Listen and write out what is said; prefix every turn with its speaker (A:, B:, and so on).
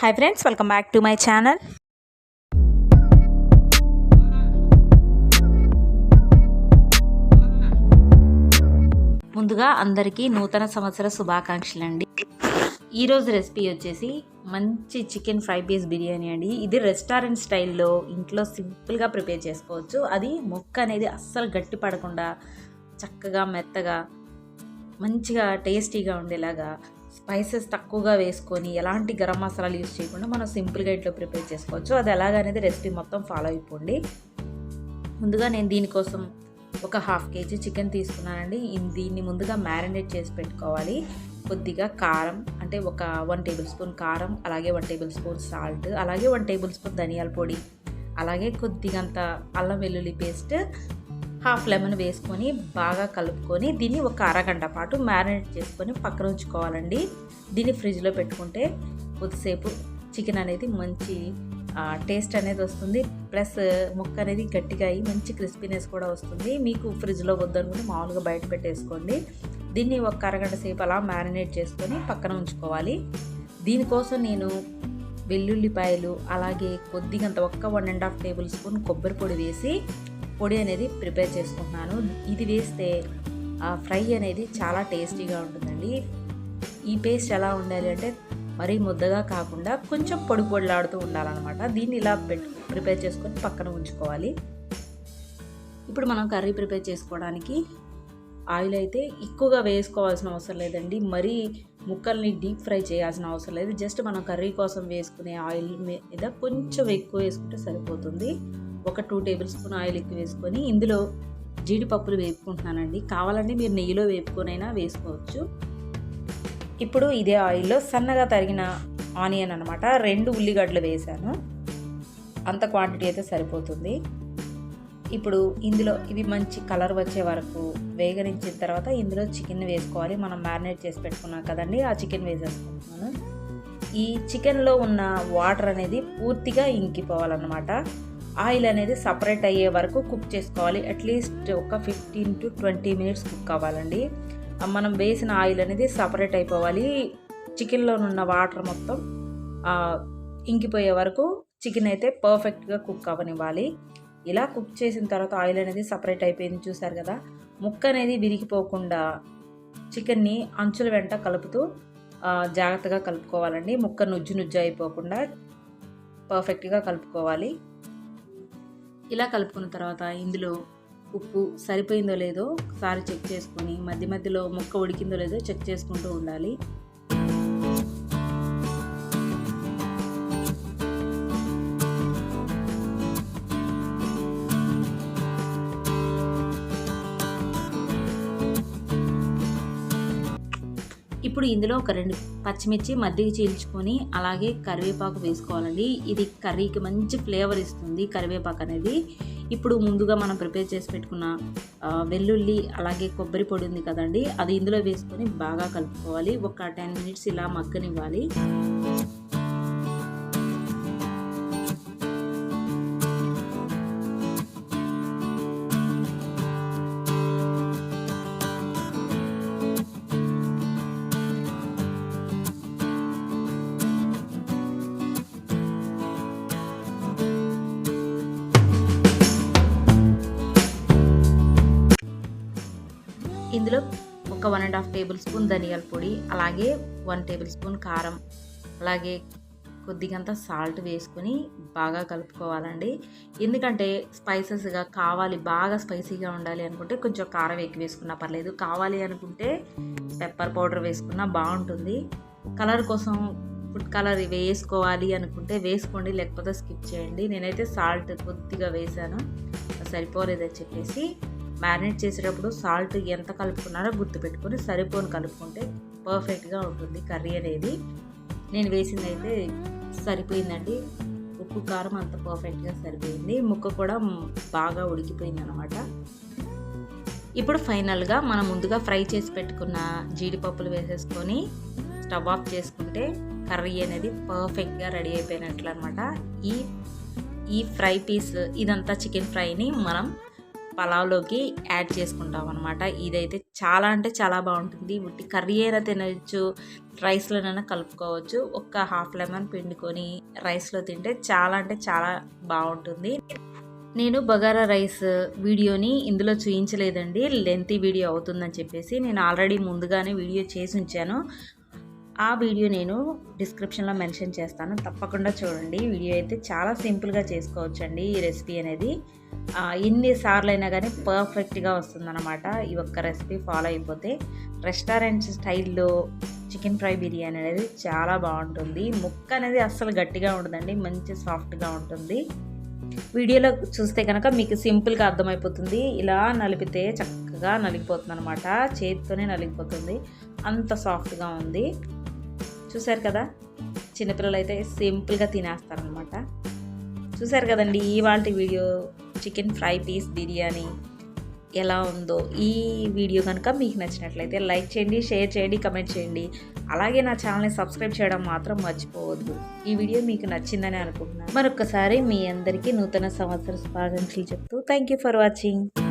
A: Hi friends welcome back to my channel ముందుగా అందరికీ నూతన సంవత్సర శుభాకాంక్షలు అండి ఈరోజు రెసిపీ వచ్చేసి మంచి చికెన్ ఫ్రై పీస్ బిర్యానీ అండి. ఇది రెస్టారెంట్ స్టైల్లో ఇంట్లో సింపుల్గా ప్రిపేర్ చేసుకోవచ్చు. అది ముక్క అనేది అస్సలు గట్టి పడకుండా చక్కగా మెత్తగా మంచిగా టేస్టీగా ఉండేలాగా స్పైసెస్ తక్కువగా వేసుకొని ఎలాంటి గరం మసాలాలు యూస్ చేయకుండా మనం సింపుల్గా ఇంట్లో ప్రిపేర్ చేసుకోవచ్చు. అది ఎలాగనేది రెసిపీ మొత్తం ఫాలో అయిపోండి. ముందుగా నేను దీనికోసం ఒక హాఫ్ కేజీ చికెన్ తీసుకున్నానండి. దీన్ని ముందుగా మ్యారినేట్ చేసి పెట్టుకోవాలి. కొద్దిగా కారం అంటే ఒక వన్ టేబుల్ స్పూన్ కారం అలాగే వన్ టేబుల్ స్పూన్ సాల్ట్ అలాగే వన్ టేబుల్ స్పూన్ ధనియాల పొడి అలాగే కొద్దిగంత అల్లం వెల్లుల్లి పేస్ట్ హాఫ్ లెమన్ వేసుకొని బాగా కలుపుకొని దీన్ని ఒక అరగంట పాటు మ్యారినేట్ చేసుకొని పక్కన ఉంచుకోవాలండి. దీన్ని ఫ్రిడ్జ్లో పెట్టుకుంటే కొద్దిసేపు చికెన్ అనేది మంచి టేస్ట్ అనేది వస్తుంది. ప్లస్ ముక్క అనేది గట్టిగా అయ్యి మంచి క్రిస్పీనెస్ కూడా వస్తుంది. మీకు ఫ్రిడ్జ్లో వద్దనుకుంటే మామూలుగా బయట పెట్టేసుకోండి. దీన్ని ఒక అరగంట సేపు అలా మ్యారినేట్ చేసుకొని పక్కన ఉంచుకోవాలి. దీనికోసం నేను వెల్లుల్లిపాయలు అలాగే కొద్దిగంత ఒక్క one and half tablespoon కొబ్బరి పొడి వేసి పొడి అనేది ప్రిపేర్ చేసుకుంటున్నాను ఇది వేస్తే ఆ ఫ్రై అనేది చాలా టేస్టీగా ఉంటుందండి. ఈ పేస్ట్ ఎలా ఉండాలి అంటే మరీ ముద్దగా కాకుండా కొంచెం పొడి పొడిలాడుతూ ఉండాలన్నమాట. దీన్ని ఇలా పెట్టు ప్రిపేర్ చేసుకొని పక్కన ఉంచుకోవాలి. ఇప్పుడు మనం కర్రీ ప్రిపేర్ చేసుకోవడానికి ఆయిల్ అయితే ఎక్కువగా వేసుకోవాల్సిన అవసరం లేదండి. మరీ ముక్కల్ని డీప్ ఫ్రై చేయాల్సిన అవసరం లేదు. జస్ట్ మనం కర్రీ కోసం వేసుకునే ఆయిల్ మీద కొంచెం ఎక్కువ వేసుకుంటే సరిపోతుంది. ఒక టూ టేబుల్ స్పూన్ ఆయిల్ ఎక్కువ వేసుకొని ఇందులో జీడిపప్పులు వేపుకుంటున్నానండి. కావాలంటే మీరు నెయ్యిలో వేపుకొనైనా వేసుకోవచ్చు. ఇప్పుడు ఇదే ఆయిల్లో సన్నగా తరిగిన ఆనియన్ అనమాట రెండు ఉల్లిగడ్డలు వేసాను. అంత క్వాంటిటీ అయితే సరిపోతుంది. ఇప్పుడు ఇందులో ఇవి మంచి కలర్ వచ్చే వరకు వేగనించిన తర్వాత ఇందులో చికెన్ వేసుకోవాలి. మనం మ్యారినేట్ చేసి పెట్టుకున్నాం కదండి ఆ చికెన్ వేసేసుకుంటున్నాను. ఈ చికెన్లో ఉన్న వాటర్ అనేది పూర్తిగా ఇంకిపోవాలన్నమాట. ఆయిల్ అనేది సపరేట్ అయ్యే వరకు కుక్ చేసుకోవాలి. అట్లీస్ట్ ఒక fifteen to twenty minutes cook అవ్వాలండి. మనం వేసిన ఆయిల్ అనేది సపరేట్ అయిపోవాలి. చికెన్లో ఉన్న వాటర్ మొత్తం ఇంకిపోయే వరకు చికెన్ అయితే పర్ఫెక్ట్గా కుక్ అవ్వనివ్వాలి. ఇలా కుక్ చేసిన తర్వాత ఆయిల్ అనేది సపరేట్ అయిపోయింది చూసారు కదా. ముక్క అనేది విరిగిపోకుండా చికెన్ని అంచుల వెంట కలుపుతూ జాగ్రత్తగా కలుపుకోవాలండి. ముక్క నుజ్జు నుజ్జు అయిపోకుండా పర్ఫెక్ట్గా కలుపుకోవాలి. ఇలా కలుపుకున్న తర్వాత ఇందులో ఉప్పు సరిపోయిందో లేదో ఒకసారి చెక్ చేసుకొని మధ్య మధ్యలో ముక్క ఉడికిందో లేదో చెక్ చేసుకుంటూ ఉండాలి. ఇప్పుడు ఇందులో ఒక రెండు పచ్చిమిర్చి మధ్యకి చీల్చుకొని అలాగే కరివేపాకు వేసుకోవాలండి. ఇది కర్రీకి మంచి ఫ్లేవర్ ఇస్తుంది కరివేపాకు అనేది. ఇప్పుడు ముందుగా మనం ప్రిపేర్ చేసి పెట్టుకున్న వెల్లుల్లి అలాగే కొబ్బరి పొడి ఉంది కదండి అది ఇందులో వేసుకొని బాగా కలుపుకోవాలి. ఒక టెన్ మినిట్స్ ఇలా మగ్గనివ్వాలి. ఇందులో ఒక one and half tablespoon ధనియాల పొడి అలాగే వన్ టేబుల్ స్పూన్ కారం అలాగే కొద్దిగంత సాల్ట్ వేసుకొని బాగా కలుపుకోవాలండి. ఎందుకంటే స్పైసెస్గా కావాలి బాగా స్పైసీగా ఉండాలి అనుకుంటే కొంచెం కారం ఎక్కువ వేసుకున్నా పర్లేదు. కావాలి అనుకుంటే పెప్పర్ పౌడర్ వేసుకున్నా బాగుంటుంది. కలర్ కోసం ఫుడ్ కలర్ వేసుకోవాలి అనుకుంటే వేసుకోండి లేకపోతే స్కిప్ చేయండి. నేనైతే సాల్ట్ కొద్దిగా వేసాను. సరిపోలేదని చెప్పేసి మ్యారినేట్ చేసేటప్పుడు సాల్ట్ ఎంత కలుపుకున్నారో గుర్తుపెట్టుకొని సరిపోని కలుపుకుంటే పర్ఫెక్ట్గా ఉంటుంది కర్రీ అనేది. నేను వేసింది అయితే సరిపోయిందండి. ఉప్పు కారం అంత పర్ఫెక్ట్గా సరిపోయింది. ముక్క కూడా బాగా ఉడికిపోయింది అనమాట ఇప్పుడు ఫైనల్గా మనం ముందుగా ఫ్రై చేసి పెట్టుకున్న జీడిపప్పులు వేసేసుకొని స్టవ్ ఆఫ్ చేసుకుంటే కర్రీ అనేది పర్ఫెక్ట్గా రెడీ అయిపోయినట్లు అనమాట ఈ ఈ ఫ్రై పీస్ ఇదంతా చికెన్ ఫ్రైని మనం పలావ్లోకి యాడ్ చేసుకుంటాం అనమాట ఇదైతే చాలా అంటే చాలా బాగుంటుంది. ఉట్టి కర్రీ అయినా తినచ్చు రైస్లోనైనా కలుపుకోవచ్చు. ఒక్క హాఫ్ లెమన్ పిండుకొని రైస్లో తింటే చాలా అంటే చాలా బాగుంటుంది. నేను బగారా రైస్ వీడియోని ఇందులో చూపించలేదండి లెంతీ వీడియో అవుతుందని చెప్పేసి నేను ఆల్రెడీ ముందుగానే వీడియో చేసి ఉంచాను. ఆ వీడియో నేను డిస్క్రిప్షన్లో మెన్షన్ చేస్తాను. తప్పకుండా చూడండి. వీడియో అయితే చాలా సింపుల్గా చేసుకోవచ్చండి ఈ రెసిపీ అనేది. ఎన్నిసార్లు అయినా కానీ పర్ఫెక్ట్గా వస్తుందన్నమాట. ఈ ఒక్క రెసిపీ ఫాలో అయిపోతే రెస్టారెంట్ స్టైల్లో చికెన్ ఫ్రై బిర్యానీ అనేది చాలా బాగుంటుంది. ముక్క అనేది అస్సలు గట్టిగా ఉండదండి. మంచి సాఫ్ట్గా ఉంటుంది. వీడియోలో చూస్తే కనుక మీకు సింపుల్గా అర్థమైపోతుంది. ఇలా నలిపితే చక్కగా నలిగిపోతుంది అనమాట చేతితోనే నలిగిపోతుంది. అంత సాఫ్ట్గా ఉంది. చూసారు కదా? చిన్నపిల్లలు అయితే సింపుల్గా తినేస్తారనమాట చూసారు కదండి ఇవాళ video? Chicken fry piece biryani ఎలా ఉందో? ఈ వీడియో కనుక మీకు నచ్చినట్లయితే లైక్ చేయండి షేర్ చేయండి కమెంట్ చేయండి. అలాగే నా ఛానల్ని సబ్స్క్రైబ్ చేయడం మాత్రం మర్చిపోవద్దు. ఈ వీడియో మీకు నచ్చిందని అనుకుంటున్నాను. మరొకసారి మీ అందరికీ నూతన సంవత్సర శుభాకాంక్షలు చెప్తూ థ్యాంక్ యూ ఫర్ వాచింగ్.